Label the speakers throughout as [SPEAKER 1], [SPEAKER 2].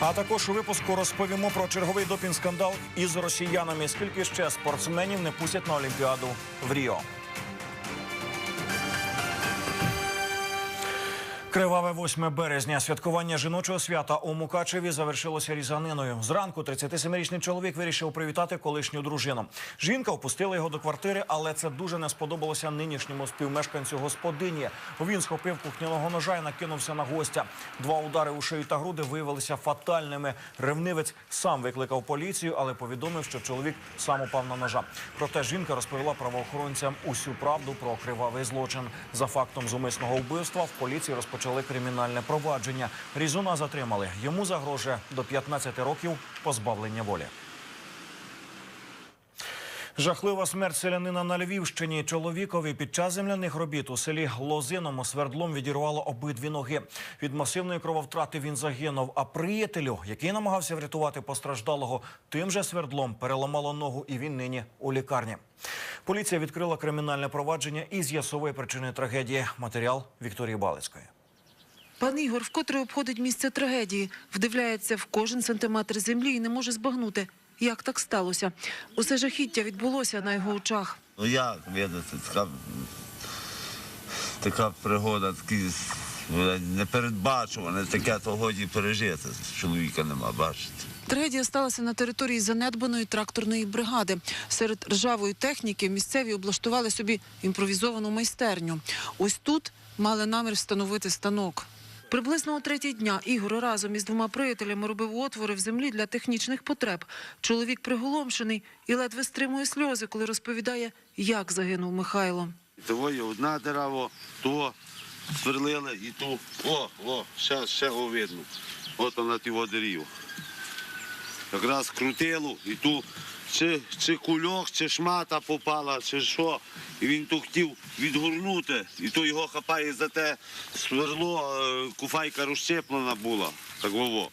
[SPEAKER 1] А також у випуску розповімо про черговий допінг-скандал із росіянами. Скільки ще спортсменів не пустять на Олімпіаду в Ріо. Криваве 8 березня. Святкування жіночого свята у Мукачеві завершилося різаниною. Зранку 37-річний чоловік вирішив привітати колишню дружину. Жінка впустила його до квартири, але це дуже не сподобалося нинішньому співмешканцю господині. Він схопив кухняного ножа і накинувся на гостя. Два удари у шию та груди виявилися фатальними. Ревнивець сам викликав поліцію, але повідомив, що чоловік сам упав на ножа. Проте жінка розповіла правоохоронцям усю правду про кривавий злочин. За фактом зумисного вбивства в поліції розпочали кримінальне провадження. Різуна затримали. Йому загрожує до 15 років позбавлення волі. Жахлива смерть селянина на Львівщині. Чоловікові під час земляних робіт у селі Лозиному свердлом відірвало обидві ноги. Від масивної крововтрати він загинув. А приятелю, який намагався врятувати постраждалого, тим же свердлом переламало ногу, і він нині у лікарні. Поліція відкрила кримінальне провадження і з'ясовує причини трагедії. Матеріал Вікторії Балицької.
[SPEAKER 2] Пан Ігор вкотре обходить місце трагедії, вдивляється в кожен сантиметр землі і не може збагнути, як так сталося. Усе жахіття відбулося на його очах.
[SPEAKER 3] Ну як видати, така, така пригода, такі непередбачуване, таке то годі пережити. Чоловіка нема, бачите.
[SPEAKER 2] Трагедія сталася на території занедбаної тракторної бригади. Серед ржавої техніки місцеві облаштували собі імпровізовану майстерню. Ось тут мали намір встановити станок. Приблизно о третій дня Ігор разом із двома приятелями робив отвори в землі для технічних потреб. Чоловік приголомшений і ледве стримує сльози, коли розповідає, як загинув Михайло.
[SPEAKER 3] Того є одна дерево, то сверлили і ту. О, о, ще, ще го видно. От вона ті дерев. Якраз крутило і ту чи, чи кульок, чи шмата попала, чи що. І він ту хотів відгорнути, і то його хапає за те сверло, е, куфайка розщеплена була, так вово.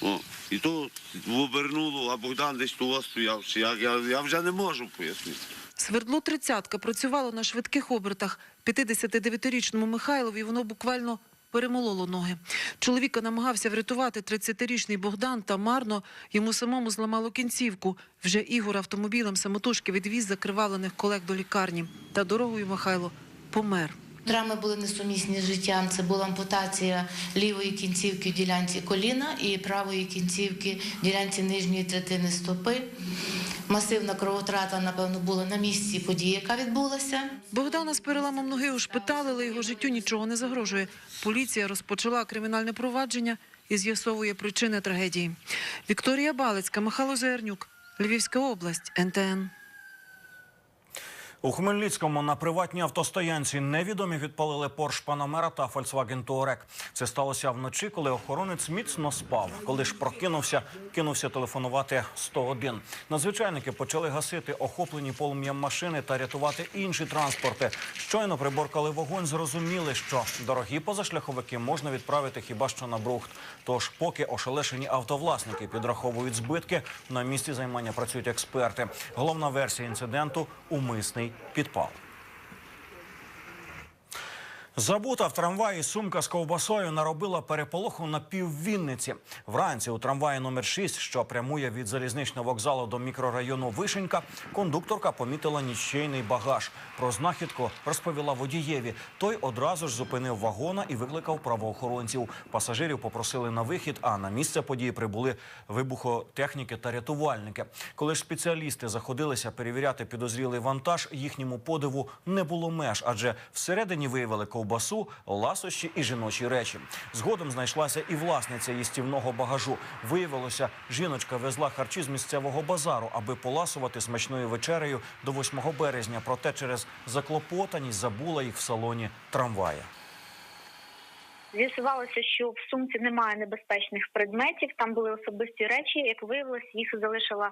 [SPEAKER 3] О. І то обернуло, а Богдан десь того стояв. Як, я, я вже не можу пояснити.
[SPEAKER 2] Свердло тридцятка працювало на швидких обертах. 59-річному Михайлові воно буквально перемололо ноги. Чоловіка намагався врятувати 30-річний Богдан та марно йому самому зламало кінцівку. Вже Ігор автомобілем самотужки відвіз закривалених колег до лікарні. Та дорогою Михайло помер.
[SPEAKER 4] Травми були несумісні з життям. Це була ампутація лівої кінцівки в ділянці коліна і правої кінцівки в ділянці нижньої третини стопи. Масивна кровотрата, напевно, була на місці події, яка відбулася.
[SPEAKER 2] Богдана з переламом ноги ушпиталили, його життю нічого не загрожує. Поліція розпочала кримінальне провадження і з'ясовує причини трагедії. Вікторія Балицька, Михайло Зернюк, Львівська область, НТН.
[SPEAKER 1] У Хмельницькому на приватній автостоянці невідомі відпалили Порш Панамера та Volkswagen Touareg. Це сталося вночі, коли охоронець міцно спав. Коли ж прокинувся, кинувся телефонувати 101. Надзвичайники почали гасити охоплені полум'ям машини та рятувати інші транспорти. Щойно приборкали вогонь, зрозуміли, що дорогі позашляховики можна відправити хіба що на брухт. Тож, поки ошелешені автовласники підраховують збитки, на місці займання працюють експерти. Головна версія інциденту умисний підпал. Забута в трамваї сумка з ковбасою наробила переполоху на піввінниці. Вранці у трамваї номер 6, що прямує від залізничного вокзалу до мікрорайону Вишенька, кондукторка помітила нічийний багаж. Про знахідку розповіла водієві. Той одразу ж зупинив вагона і викликав правоохоронців. Пасажирів попросили на вихід, а на місце події прибули вибухотехніки та рятувальники. Коли ж спеціалісти заходилися перевіряти підозрілий вантаж, їхньому подиву не було меж, адже всередині виявили ковбасу, ласощі і жіночі речі. Згодом знайшлася і власниця їстівного багажу. Виявилося, жіночка везла харчі з місцевого базару, аби поласувати смачною вечерею до 8 березня. Проте через заклопотаність забула їх в салоні трамвая.
[SPEAKER 5] З'ясувалося, що в сумці немає небезпечних предметів. Там були особисті речі. Як виявилось, їх залишила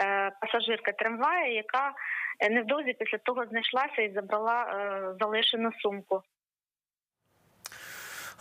[SPEAKER 5] е, пасажирка трамвая, яка е, невдовзі після того знайшлася і забрала е, залишену сумку.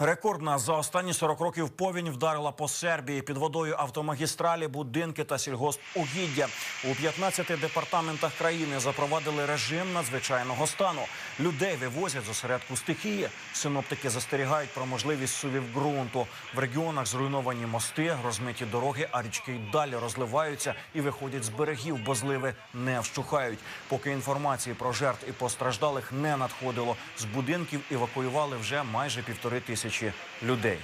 [SPEAKER 1] Рекордна за останні 40 років повінь вдарила по Сербії під водою автомагістралі, будинки та сільгоспугіддя. У 15 департаментах країни запровадили режим надзвичайного стану. Людей вивозять з осередку стихії. Синоптики застерігають про можливість сувів ґрунту. В регіонах зруйновані мости, розмиті дороги, а річки й далі розливаються і виходять з берегів, бо зливи не вщухають. Поки інформації про жертв і постраждалих не надходило, з будинків евакуювали вже майже півтори тисячі людей.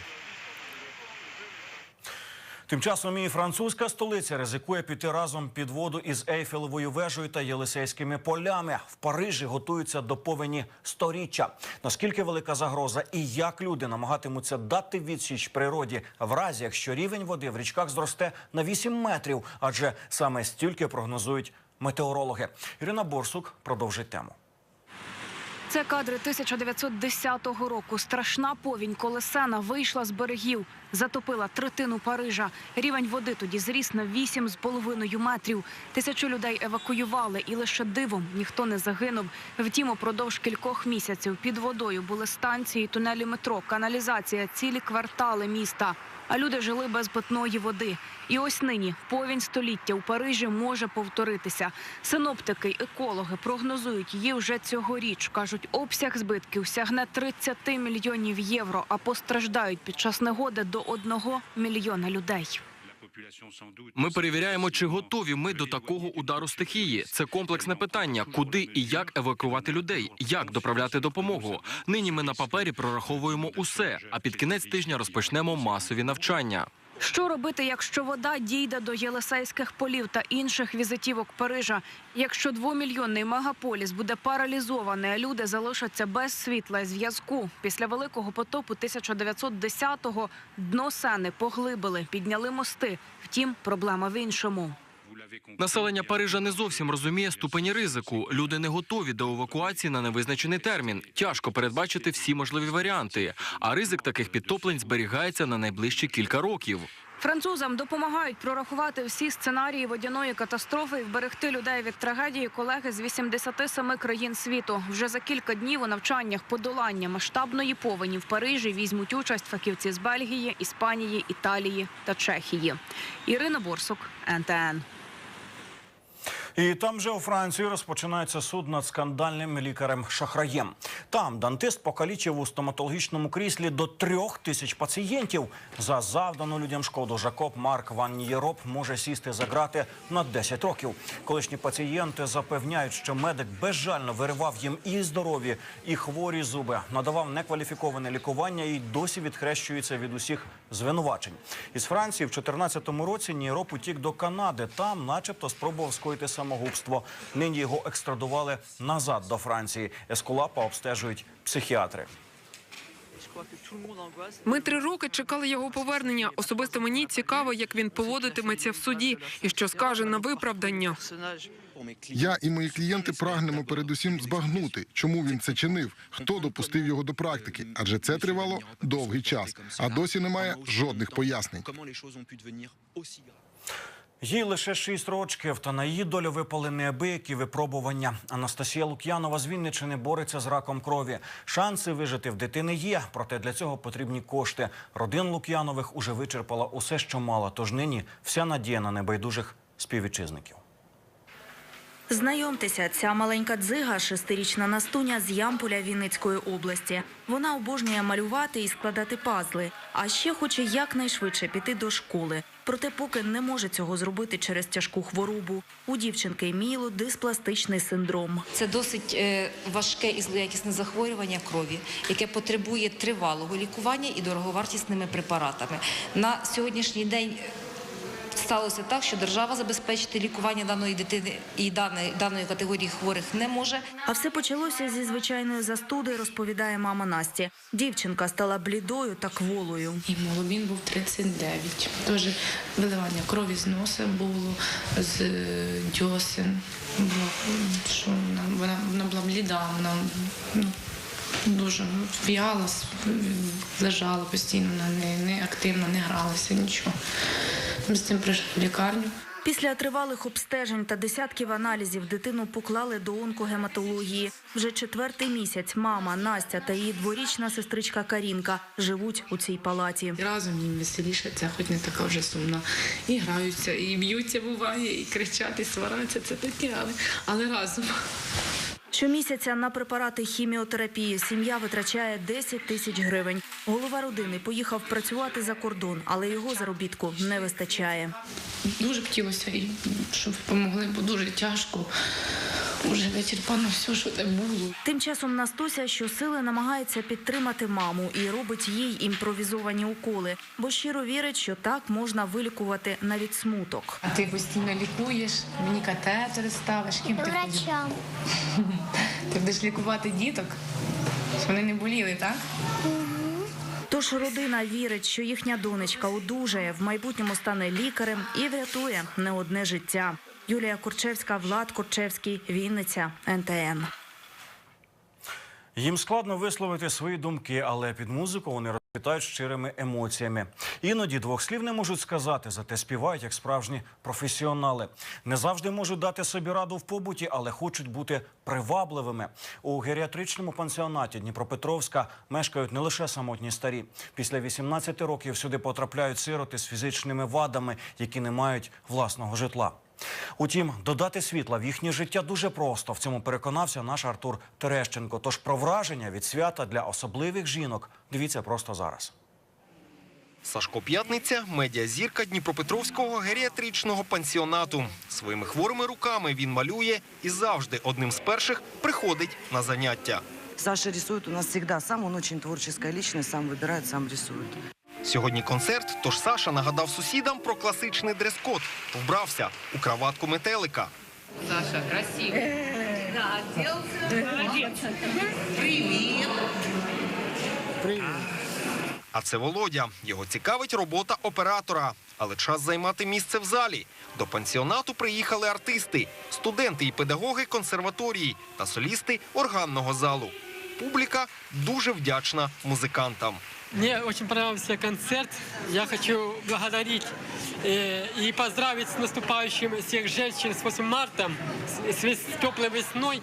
[SPEAKER 1] Тим часом і французька столиця ризикує піти разом під воду із Ейфелевою вежею та Єлисейськими полями. В Парижі готуються до повені сторіччя. Наскільки велика загроза і як люди намагатимуться дати відсіч природі в разі, якщо рівень води в річках зросте на 8 метрів, адже саме стільки прогнозують метеорологи. Ірина Борсук продовжить тему.
[SPEAKER 6] Це кадри 1910 року. Страшна повінь колесена вийшла з берегів, затопила третину Парижа. Рівень води тоді зріс на 8,5 метрів. Тисячу людей евакуювали, і лише дивом ніхто не загинув. Втім, упродовж кількох місяців під водою були станції, тунелі метро, каналізація, цілі квартали міста. А люди жили без питної води. І ось нині повінь століття у Парижі може повторитися. Синоптики екологи прогнозують її вже цьогоріч. кажуть, обсяг збитків сягне 30 мільйонів євро, а постраждають під час негоди до 1 мільйона людей.
[SPEAKER 7] Ми перевіряємо, чи готові ми до такого удару стихії. Це комплексне питання, куди і як евакувати людей, як доправляти допомогу. Нині ми на папері прораховуємо усе. А під кінець тижня розпочнемо масові навчання.
[SPEAKER 6] Що робити, якщо вода дійде до Єлисейських полів та інших візитівок Парижа? Якщо двомільйонний мегаполіс буде паралізований, а люди залишаться без світла і зв'язку. Після великого потопу 1910-го дно сени поглибили, підняли мости. Втім, проблема в іншому.
[SPEAKER 7] Населення Парижа не зовсім розуміє ступені ризику. Люди не готові до евакуації на невизначений термін. Тяжко передбачити всі можливі варіанти. А ризик таких підтоплень зберігається на найближчі кілька років.
[SPEAKER 6] Французам допомагають прорахувати всі сценарії водяної катастрофи і вберегти людей від трагедії колеги з 87 країн світу. Вже за кілька днів у навчаннях подолання масштабної повені в Парижі візьмуть участь фахівці з Бельгії, Іспанії, Італії та Чехії. Ірина Борсук, НТН.
[SPEAKER 1] І там же у Франції розпочинається суд над скандальним лікарем Шахраєм. Там дантист покалічив у стоматологічному кріслі до трьох тисяч пацієнтів. За завдану людям шкоду Жакоб Марк Ван Нієроп може сісти за грати на 10 років. Колишні пацієнти запевняють, що медик безжально виривав їм і здорові, і хворі зуби, надавав некваліфіковане лікування і досі відхрещується від усіх звинувачень. Із Франції в 2014 році Нієроп утік до Канади. Там, начебто, спробував скоїти самогубство. Нині його екстрадували назад до Франції. Ескулапа обстежують психіатри.
[SPEAKER 8] Ми три роки чекали його повернення. Особисто мені цікаво, як він поводитиметься в суді і що скаже на виправдання.
[SPEAKER 9] Я і мої клієнти прагнемо передусім збагнути, чому він це чинив, хто допустив його до практики, адже це тривало довгий час, а досі немає жодних пояснень.
[SPEAKER 1] Їй лише шість рочків, та на її долю випали неабиякі випробування. Анастасія Лук'янова з Вінниччини бореться з раком крові. Шанси вижити в дитини є, проте для цього потрібні кошти. Родин Лук'янових уже вичерпала усе, що мала. Тож нині вся надія на небайдужих співвітчизників.
[SPEAKER 10] Знайомтеся, ця маленька дзига, шестирічна Настуня з Ямполя Вінницької області. Вона обожнює малювати і складати пазли, а ще хоче якнайшвидше піти до школи. Проте поки не може цього зробити через тяжку хворобу. У дівчинки мілодиспластичний синдром.
[SPEAKER 11] Це досить е, важке і злоякісне захворювання крові, яке потребує тривалого лікування і дороговартісними препаратами. На сьогоднішній день сталося так, що держава забезпечити лікування даної дитини і даної, даної категорії хворих не може.
[SPEAKER 10] А все почалося зі звичайної застуди, розповідає мама Насті. Дівчинка стала блідою та кволою.
[SPEAKER 12] Гемоглобін був 39. Теж виливання крові з носа було, з е, дьосин. Було, що вона, вона, вона була бліда, вона ну, дуже в'яла, с- лежала постійно, не, не активно, не гралася, нічого. Ми з цим прийшли в лікарню.
[SPEAKER 10] Після тривалих обстежень та десятків аналізів дитину поклали до онкогематології. Вже четвертий місяць мама Настя та її дворічна сестричка Карінка живуть у цій палаті.
[SPEAKER 12] Разом їм веселіше, це хоч не така вже сумна. І граються, і б'ються буває, і кричать, і свараться. Це таке, але, але разом.
[SPEAKER 10] Щомісяця на препарати хіміотерапії сім'я витрачає 10 тисяч гривень. Голова родини поїхав працювати за кордон, але його заробітку не вистачає.
[SPEAKER 12] Дуже б хотілося, щоб допомогли, бо дуже тяжко. Вже вичерпано все, що те було.
[SPEAKER 10] Тим часом Настуся щосили намагається підтримати маму і робить їй імпровізовані уколи, бо щиро вірить, що так можна вилікувати навіть смуток.
[SPEAKER 12] А ти постійно лікуєш, мені катетери ставиш. Ким ти?
[SPEAKER 13] Врачам.
[SPEAKER 12] Ти будеш лікувати діток, щоб вони не боліли, так?
[SPEAKER 10] Тож родина вірить, що їхня донечка одужає, в майбутньому стане лікарем і врятує не одне життя. Юлія Курчевська, Влад Курчевський, Вінниця, НТН.
[SPEAKER 1] Їм складно висловити свої думки, але під музику вони розквітають щирими емоціями. Іноді двох слів не можуть сказати, зате співають як справжні професіонали. Не завжди можуть дати собі раду в побуті, але хочуть бути привабливими. У геріатричному пансіонаті Дніпропетровська мешкають не лише самотні старі. Після 18 років сюди потрапляють сироти з фізичними вадами, які не мають власного житла. Утім, додати світла в їхнє життя дуже просто. В цьому переконався наш Артур Терещенко. Тож про враження від свята для особливих жінок дивіться просто зараз.
[SPEAKER 14] Сашко П'ятниця медіазірка Дніпропетровського геріатричного пансіонату. Своїми хворими руками він малює і завжди одним з перших приходить на заняття.
[SPEAKER 15] Саша рисует у нас всегда сам, он очень творческая личность, сам выбирает, сам рисует.
[SPEAKER 14] Сьогодні концерт, тож Саша нагадав сусідам про класичний дрес-код. Вбрався у краватку метелика.
[SPEAKER 12] Саша, красиво.
[SPEAKER 14] А це Володя. Його цікавить робота оператора. Але час займати місце в залі. До пансіонату приїхали артисти, студенти і педагоги консерваторії та солісти органного залу. Публіка дуже вдячна музикантам.
[SPEAKER 16] Мне очень понравился концерт. Я хочу благодарить э, и поздравить с наступающим всех женщин с 8 марта, с, с теплой весной.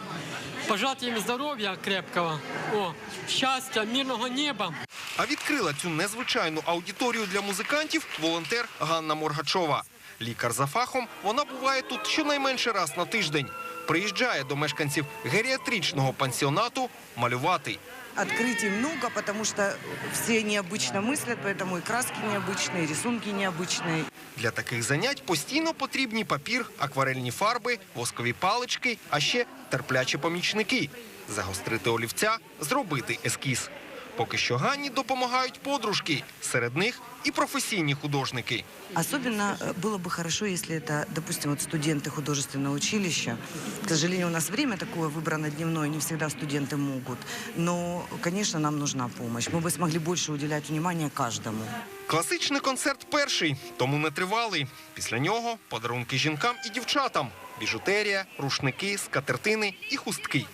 [SPEAKER 16] Пожелать им здоровья крепкого, о, счастья, мирного неба.
[SPEAKER 14] А відкрила цю незвичайну аудиторію для музикантів волонтер Ганна Моргачова. Лікар за фахом, вона буває тут щонайменше раз на тиждень. Приїжджає до мешканців геріатричного пансіонату малювати
[SPEAKER 15] Открытий много, потому что все необычно мыслят, поэтому и краски необычные, и рисунки необычные.
[SPEAKER 14] Для таких занять постійно потрібні папір, акварельні фарби, воскові палички, а ще терплячі помічники. Загострити олівця, зробити ескіз. Поки що Ганні допомагають подружки, серед них і професійні художники.
[SPEAKER 15] Особенно э, было бы хорошо, если это, допустим, вот студенты художественного училища. К сожалению, у нас время такое выбрано дневное, не всегда студенты могут. Но, конечно, нам нужна помощь. Мы бы смогли больше уделять внимания каждому.
[SPEAKER 14] Класичний концерт перший, тому не тривалий. Після нього подарунки жінкам і дівчатам: біжутерія, рушники, скатертини і хустки.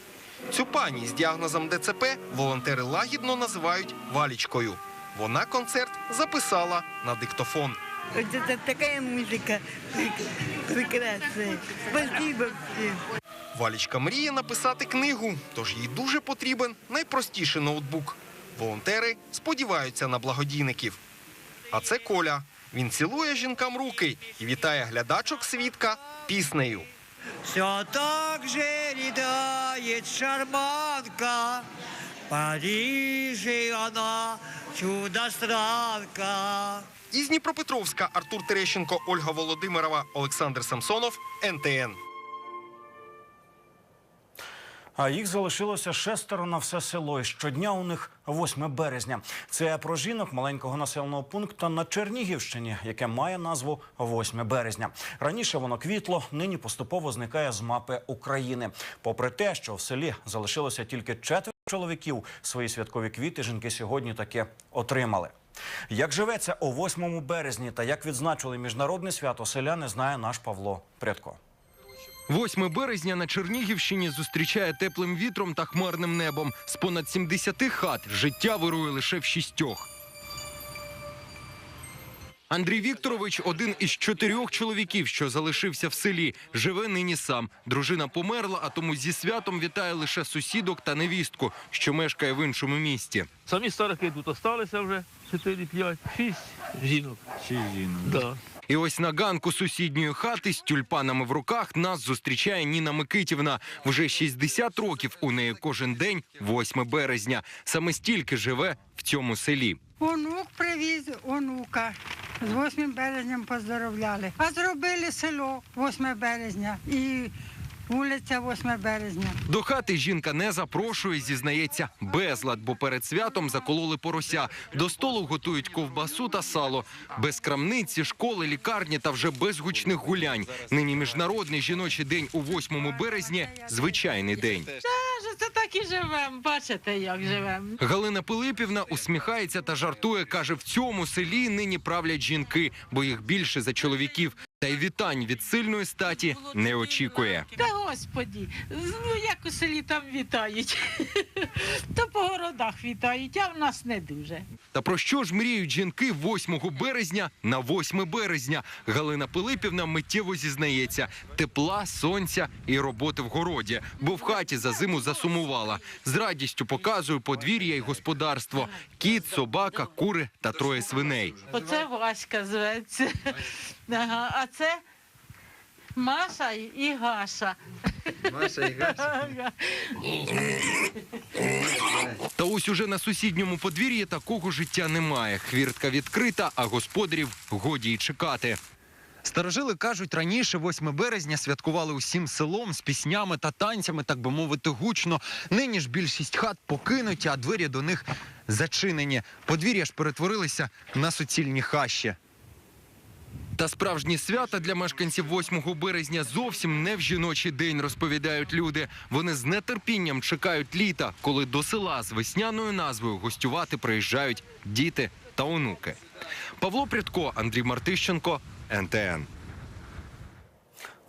[SPEAKER 14] Цю пані з діагнозом ДЦП волонтери лагідно називають валічкою. Вона концерт записала на диктофон.
[SPEAKER 17] Вот это такая музыка прекрасная. Спасибо всем.
[SPEAKER 14] Валічка мріє написати книгу, тож їй дуже потрібен найпростіший ноутбук. Волонтери сподіваються на благодійників. А це Коля. Він цілує жінкам руки і вітає глядачок свідка піснею.
[SPEAKER 17] Все так же ридает шарманка, Париже она чудо-странка.
[SPEAKER 14] Із Дніпропетровська Артур Терещенко, Ольга Володимирова, Олександр Самсонов, НТН.
[SPEAKER 1] А їх залишилося шестеро на все село. І щодня у них 8 березня. Це про жінок маленького населеного пункту на Чернігівщині, яке має назву 8 березня. Раніше воно квітло, нині поступово зникає з мапи України. Попри те, що в селі залишилося тільки четверо чоловіків, свої святкові квіти жінки сьогодні таки отримали. Як живеться о 8 березні та як відзначили міжнародне свято, селяни знає наш Павло Прядко.
[SPEAKER 7] 8 березня на Чернігівщині зустрічає теплим вітром та хмарним небом. З понад 70 хат життя вирує лише в шістьох. Андрій Вікторович один із чотирьох чоловіків, що залишився в селі. Живе нині сам. Дружина померла, а тому зі святом вітає лише сусідок та невістку, що мешкає в іншому місті.
[SPEAKER 13] Самі старики тут осталися вже 4-5, 6 жінок. 6 жінок. Да.
[SPEAKER 7] І ось на ганку сусідньої хати з тюльпанами в руках нас зустрічає Ніна Микитівна. Вже 60 років у неї кожен день 8 березня. Саме стільки живе в цьому селі.
[SPEAKER 18] Онук привіз онука. З 8 березням поздоровляли. А зробили село 8 березня і вулиця 8 березня.
[SPEAKER 7] До хати жінка не запрошує, зізнається, безлад, бо перед святом закололи порося. До столу готують ковбасу та сало. Без крамниці, школи, лікарні та вже без гучних гулянь. Нині міжнародний жіночий день у 8 березня – звичайний день.
[SPEAKER 19] Це так і живемо. Бачите, як живемо.
[SPEAKER 7] Галина Пилипівна усміхається та жартує. каже, в цьому селі нині правлять жінки, бо їх більше за чоловіків. Та й вітань від сильної статі не очікує.
[SPEAKER 19] Та господі, ну як у селі там вітають. То по городах вітають, а в нас не дуже.
[SPEAKER 7] Та про що ж мріють жінки 8 березня на 8 березня? Галина Пилипівна миттєво зізнається: тепла, сонця і роботи в городі, бо в хаті за зиму засумувала. З радістю показує подвір'я і господарство: кіт, собака, кури та троє свиней.
[SPEAKER 19] Оце Васька зветься. Ага, а це Маша і Гаша.
[SPEAKER 7] Маша і Та ось уже на сусідньому подвір'ї такого життя немає. Хвіртка відкрита, а господарів годі й чекати. Старожили кажуть, раніше 8 березня святкували усім селом з піснями та танцями, так би мовити, гучно. Нині ж більшість хат покинуті, а двері до них зачинені. Подвір'я ж перетворилися на суцільні хащі. Та справжні свята для мешканців 8 березня зовсім не в жіночий день, розповідають люди. Вони з нетерпінням чекають літа, коли до села з весняною назвою гостювати приїжджають діти та онуки. Павло Прядко, Андрій Мартищенко, НТН.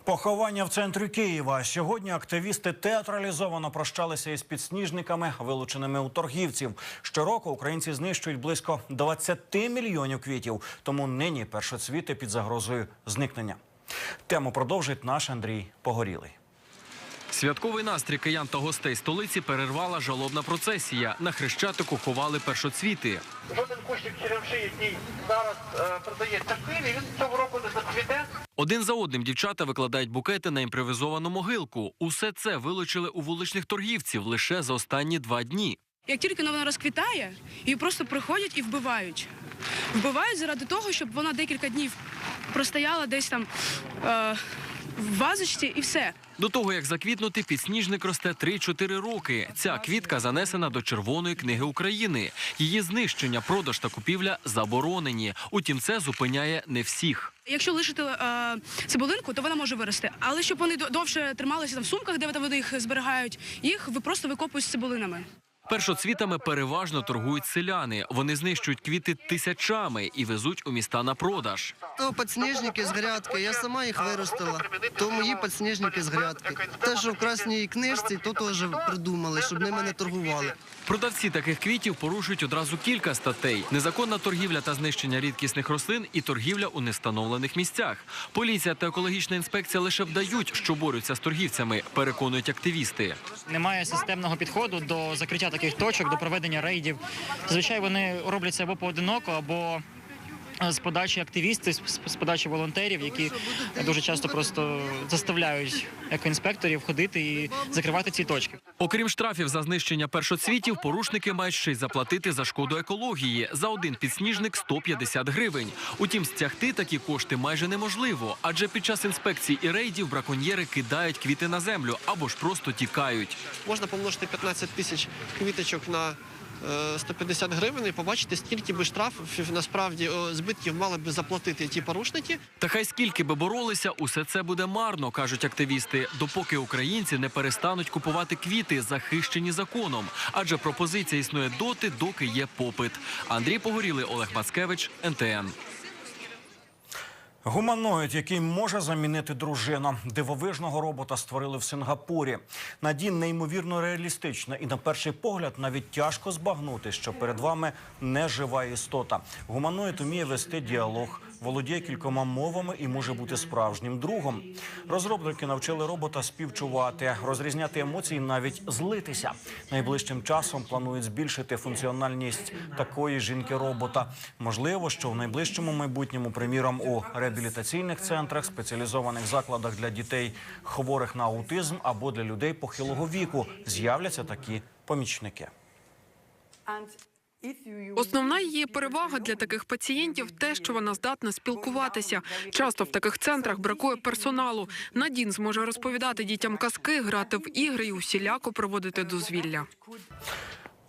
[SPEAKER 1] Поховання в центрі Києва. Сьогодні активісти театралізовано прощалися із підсніжниками, вилученими у торгівців. Щороку українці знищують близько 20 мільйонів квітів. Тому нині першоцвіти під загрозою зникнення. Тему продовжить наш Андрій Погорілий.
[SPEAKER 7] Святковий настрій киян та гостей столиці перервала жалобна процесія. На хрещатику ховали першоцвіти.
[SPEAKER 20] Жоден кущик черемши, який зараз е, продається в Києві, він цього року не зацвіте.
[SPEAKER 7] Один за одним дівчата викладають букети на імпровізовану могилку. Усе це вилучили у вуличних торгівців лише за останні два дні.
[SPEAKER 21] Як тільки вона розквітає, її просто приходять і вбивають. Вбивають заради того, щоб вона декілька днів простояла десь там е, в вазочці і все.
[SPEAKER 7] До того як заквітнути, підсніжник росте 3-4 роки. Ця квітка занесена до Червоної книги України. Її знищення, продаж та купівля заборонені. Утім, це зупиняє не всіх.
[SPEAKER 21] Якщо лишити е, цибулинку, то вона може вирости. Але щоб вони до- довше трималися там в сумках, де вони їх зберігають, їх ви просто викопують з цибулинами.
[SPEAKER 7] Першоцвітами переважно торгують селяни. Вони знищують квіти тисячами і везуть у міста на продаж.
[SPEAKER 22] То підсніжники з грядки, я сама їх виростила. То мої підсніжники з грядки. Те, що в красній книжці, то теж придумали, щоб ними не торгували.
[SPEAKER 7] Продавці таких квітів порушують одразу кілька статей: незаконна торгівля та знищення рідкісних рослин і торгівля у нестановлених місцях. Поліція та екологічна інспекція лише вдають, що борються з торгівцями, переконують активісти.
[SPEAKER 23] Немає системного підходу до закриття таких точок, до проведення рейдів. Зазвичай вони робляться або поодиноко, або з подачі активістів, з- подачі волонтерів, які дуже часто просто заставляють екоінспекторів ходити і закривати ці точки.
[SPEAKER 7] Окрім штрафів за знищення першоцвітів, порушники мають ще й заплатити за шкоду екології. За один підсніжник 150 гривень. Утім, стягти такі кошти майже неможливо, адже під час інспекцій і рейдів браконьєри кидають квіти на землю або ж просто тікають.
[SPEAKER 24] Можна помножити 15 тисяч квіточок на е, 150 гривень і побачити, скільки би штрафів насправді збитків мали би заплатити ті порушники.
[SPEAKER 7] Та хай скільки би боролися, усе це буде марно, кажуть активісти, допоки українці не перестануть купувати квіти, захищені законом. Адже пропозиція існує доти, доки є попит. Андрій Погорілий, Олег Мацкевич, НТН.
[SPEAKER 1] Гуманоїд, який може замінити дружину. Дивовижного робота створили в Сингапурі. Надін неймовірно реалістична, і на перший погляд навіть тяжко збагнути, що перед вами не жива істота. Гуманоїд уміє вести діалог володіє кількома мовами і може бути справжнім другом. Розробники навчили робота співчувати, розрізняти емоції, навіть злитися. Найближчим часом планують збільшити функціональність такої жінки-робота. Можливо, що в найближчому майбутньому, приміром, у реабілітаційних центрах, спеціалізованих закладах для дітей, хворих на аутизм або для людей похилого віку, з'являться такі помічники.
[SPEAKER 8] Основна її перевага для таких пацієнтів те, що вона здатна спілкуватися. Часто в таких центрах бракує персоналу. Надін зможе розповідати дітям казки, грати в ігри і усіляко проводити дозвілля.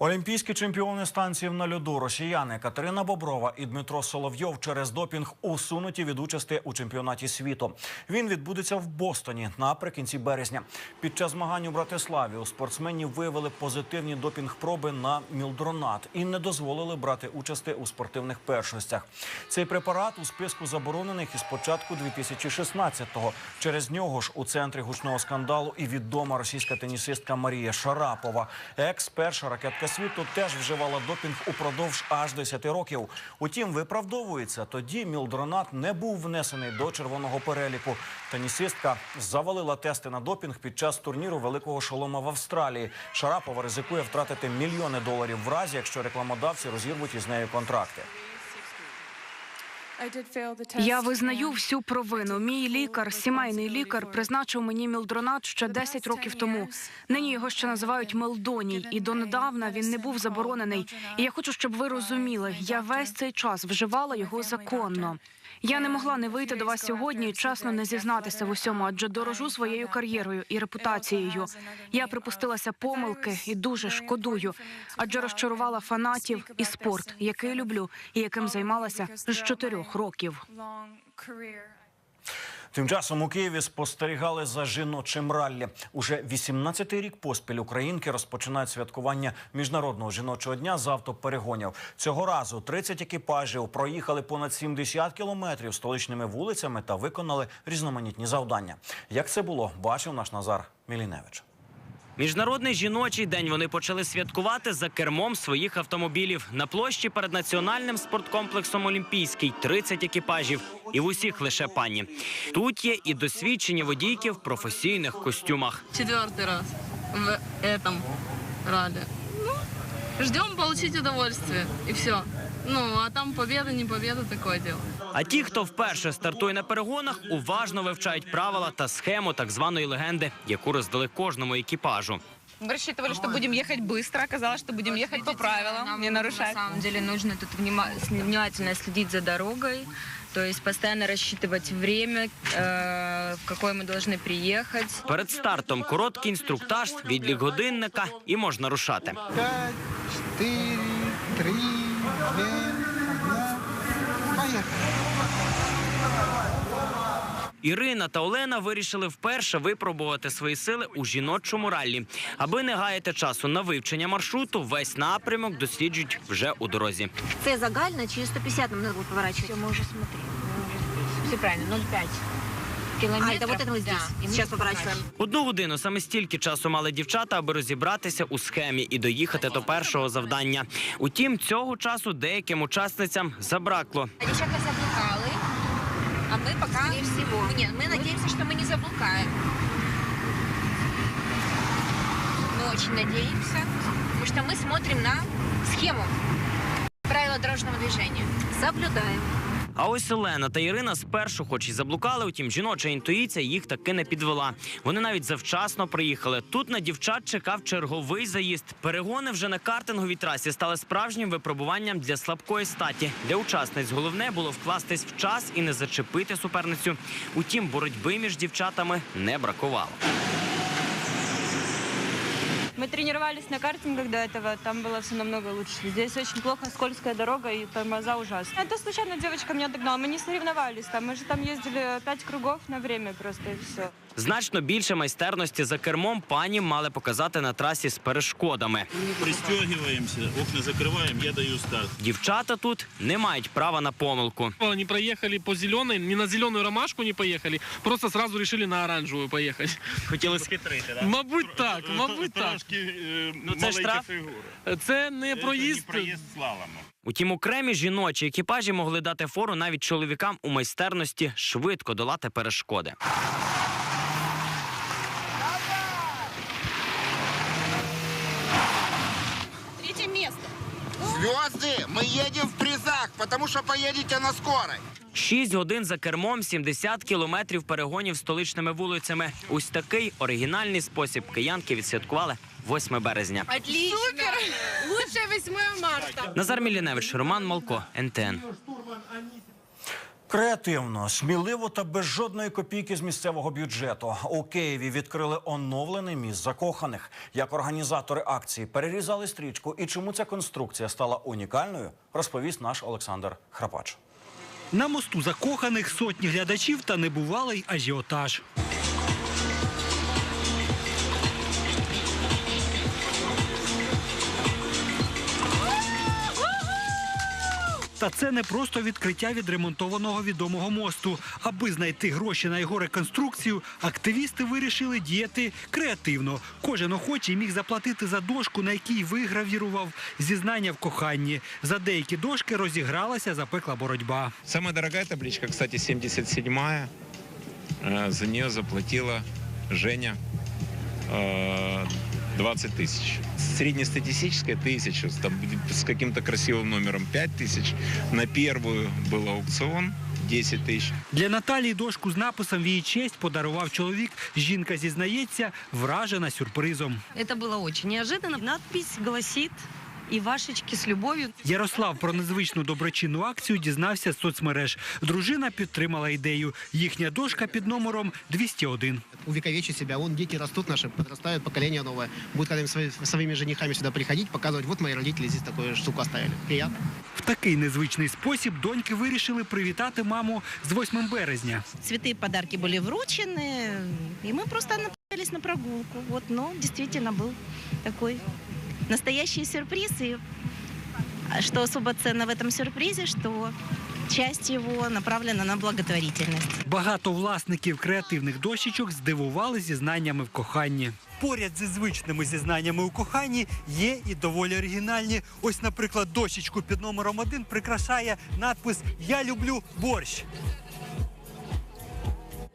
[SPEAKER 1] Олімпійські чемпіони станців на льоду росіяни Катерина Боброва і Дмитро Соловйов через допінг усунуті від участі у чемпіонаті світу. Він відбудеться в Бостоні наприкінці березня. Під час змагань у Братиславі у спортсменів виявили позитивні допінг-проби на мілдронат і не дозволили брати участі у спортивних першостях. Цей препарат у списку заборонених із початку 2016-го. Через нього ж у центрі гучного скандалу і відома російська тенісистка Марія Шарапова. Екс перша ракетка світу теж вживала допінг упродовж аж 10 років. Утім, виправдовується, тоді мілдронат не був внесений до червоного переліку. Тенісистка завалила тести на допінг під час турніру великого шолома в Австралії. Шарапова ризикує втратити мільйони доларів в разі, якщо рекламодавці розірвуть із нею контракти.
[SPEAKER 6] Я визнаю всю провину. Мій лікар, сімейний лікар, призначив мені мілдронат ще 10 років тому. Нині його ще називають Мелдоній, і донедавна він не був заборонений. І я хочу, щоб ви розуміли, я весь цей час вживала його законно. Я не могла не вийти до вас сьогодні і чесно не зізнатися в усьому, адже дорожу своєю кар'єрою і репутацією. Я припустилася помилки і дуже шкодую, адже розчарувала фанатів і спорт, який люблю і яким займалася з чотирьох років.
[SPEAKER 1] Тим часом у Києві спостерігали за жіночим раллі. Уже 18-й рік поспіль українки розпочинають святкування міжнародного жіночого дня з автоперегонів. Цього разу 30 екіпажів проїхали понад 70 кілометрів столичними вулицями та виконали різноманітні завдання. Як це було, бачив наш Назар Міліневич.
[SPEAKER 25] Міжнародний жіночий день вони почали святкувати за кермом своїх автомобілів на площі перед національним спорткомплексом Олімпійський 30 екіпажів, і в усіх лише пані. Тут є і досвідчені водійки в професійних костюмах.
[SPEAKER 12] Четвертый раз в этом ралли. Ну, ждем получить удовольствие, и все. Ну, а там победа, не победа, такое дело.
[SPEAKER 25] А ті, хто вперше стартує на перегонах, уважно вивчають правила та схему так званої легенди, яку роздали кожному екіпажу.
[SPEAKER 26] Мы рассчитывали, что будем ехать быстро, оказалось, что будем ехать по правилам, не нарушать.
[SPEAKER 27] На самом деле нужно тут внима- внимательно следить за дорогой, то есть постоянно рассчитывать время, э, в какое мы должны приехать.
[SPEAKER 25] Перед стартом короткий інструктаж, відлік годинника і можна рушати.
[SPEAKER 17] Пять, четыре, три,
[SPEAKER 25] Ірина та Олена вирішили вперше випробувати свої сили у жіночому раллі. Аби не гаяти часу на вивчення маршруту, весь напрямок досліджують вже у дорозі.
[SPEAKER 28] Це загально, через 150 нам надо будет поворачивать.
[SPEAKER 27] Мы уже смотрели.
[SPEAKER 28] Все правильно, 0,5
[SPEAKER 27] Километров.
[SPEAKER 28] А, это вот это мы здесь.
[SPEAKER 27] Да, и мы
[SPEAKER 28] Сейчас поворачиваем.
[SPEAKER 25] Одну годину саме стільки часу мали дівчата, аби розібратися у схемі і доїхати до першого завдання. Утім, цього часу деяким учасницям забракло.
[SPEAKER 28] Девчата заблукали, а мы пока... Скорее всего. Нет, мы надеемся, что мы не заблукаем. Мы очень надеемся, потому что мы смотрим на схему правила дорожного движения. Соблюдаем.
[SPEAKER 25] А ось Олена та Ірина спершу, хоч і заблукали, утім, жіноча інтуїція їх таки не підвела. Вони навіть завчасно приїхали. Тут на дівчат чекав черговий заїзд. Перегони вже на картинговій трасі стали справжнім випробуванням для слабкої статі. Для учасниць головне було вкластись в час і не зачепити суперницю. Утім, боротьби між дівчатами не бракувало.
[SPEAKER 26] Мы тренировались на картингах до этого, там было все намного лучше. Здесь очень плохо, скользкая дорога и тормоза ужасные. Это случайно девочка меня догнала, мы не соревновались там, мы же там ездили пять кругов на время просто и все.
[SPEAKER 25] Значно більше майстерності за кермом пані мали показати на трасі з перешкодами.
[SPEAKER 29] Пристегиваемся, окна закрываем, я даю старт.
[SPEAKER 25] Дівчата тут не мають права на помилку.
[SPEAKER 13] Они проехали по зеленой, не на зеленую ромашку не поехали, просто сразу решили на оранжевую поехать.
[SPEAKER 25] Хотіли схитрити,
[SPEAKER 13] Мабуть так, мабуть так.
[SPEAKER 29] трошки е,
[SPEAKER 25] Ну, це ж штраф.
[SPEAKER 8] Це не
[SPEAKER 29] Це
[SPEAKER 8] проїзд.
[SPEAKER 29] не проїзд слалому.
[SPEAKER 25] Утім, окремі жіночі екіпажі могли дати фору навіть чоловікам у майстерності швидко долати перешкоди.
[SPEAKER 30] Звезды, мы едем в призах, потому что поедете на скорой.
[SPEAKER 25] Шість годин за кермом, 70 кілометрів перегонів столичними вулицями. Ось такий оригінальний спосіб киянки відсвяткували 8 березня.
[SPEAKER 28] Отлично. Супер. Лучше 8 марта.
[SPEAKER 25] Назар Міліневич, Роман Малко, НТН.
[SPEAKER 1] Креативно, сміливо та без жодної копійки з місцевого бюджету у Києві відкрили оновлений міст закоханих. Як організатори акції перерізали стрічку і чому ця конструкція стала унікальною, розповість наш Олександр Храпач.
[SPEAKER 31] На мосту закоханих сотні глядачів та небувалий ажіотаж. Та це не просто відкриття відремонтованого відомого мосту. Аби знайти гроші на його реконструкцію, активісти вирішили діяти креативно. Кожен охочий міг заплатити за дошку, на якій вигравірував зізнання в коханні. За деякі дошки розігралася запекла боротьба.
[SPEAKER 32] Самая дорогая табличка, кстати, 77-я. Э, За нее заплатила Женя э, 20 тысяч. Среднестатистическая тысяча, с там с каким-то красивым номером 5 тысяч. На первую был аукцион 10 тысяч.
[SPEAKER 31] Для Наталії дошку з написом в її честь подарував чоловік. Жінка зізнається, вражена сюрпризом.
[SPEAKER 33] Это было очень неожиданно. Надпись гласит «Ивашечки с любовью».
[SPEAKER 31] Ярослав про незвичну доброчинну акцію дізнався з соцмереж. Дружина підтримала ідею. Їхня дошка під номером 201.
[SPEAKER 34] увековечить себя. Вон дети растут наши, подрастают, поколение новое. Будет когда-нибудь свои- своими женихами сюда приходить, показывать, вот мои родители здесь такую штуку оставили. Приятно.
[SPEAKER 31] В такий незвичний спосіб доньки вирішили привітати маму з 8 березня.
[SPEAKER 33] Цветы и подарки были вручены, и мы просто направились на прогулку. Вот, но действительно был такой настоящий сюрприз. И что особо ценно в этом сюрпризе, что часть его направлена на благотворительность.
[SPEAKER 31] Багато власників креативних дощечок здивували зізнаннями в коханні. Поряд зі звичними зізнаннями у коханні є і доволі оригінальні. Ось, наприклад, дощечку під номером один прикрашає надпис Я люблю борщ.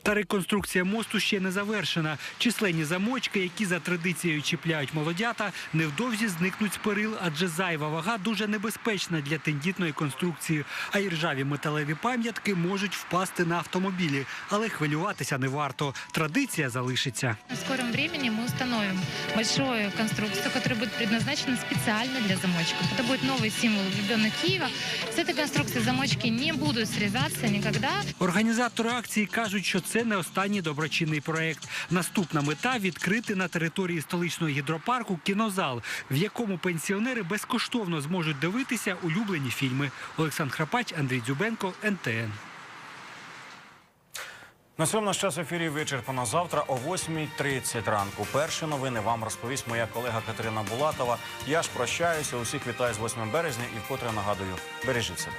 [SPEAKER 31] Та реконструкція мосту ще не завершена. Численні замочки, які за традицією чіпляють молодята, невдовзі зникнуть з перил, адже зайва вага дуже небезпечна для тендітної конструкції. А й ржаві металеві пам'ятки можуть впасти на автомобілі, але хвилюватися не варто. Традиція залишиться.
[SPEAKER 35] В скором времени мы установим большую конструкцию, которая будет предназначена специально для замочков. Это будет новый символ влюбленных Киева. С этой конструкцией замочки не будут срезаться никогда.
[SPEAKER 31] Організатори акції кажуть, що це не останній доброчинний проект. Наступна мета відкрити на території столичного гідропарку кінозал, в якому пенсіонери безкоштовно зможуть дивитися улюблені фільми. Олександр Храпач, Андрій Дзюбенко, НТН.
[SPEAKER 1] На цьому наш час ефірі вичерпано завтра о 8.30 ранку. Перші новини вам розповість моя колега Катерина Булатова. Я ж прощаюся. Усіх вітаю з 8 березня і вкотре нагадую, бережіть себе.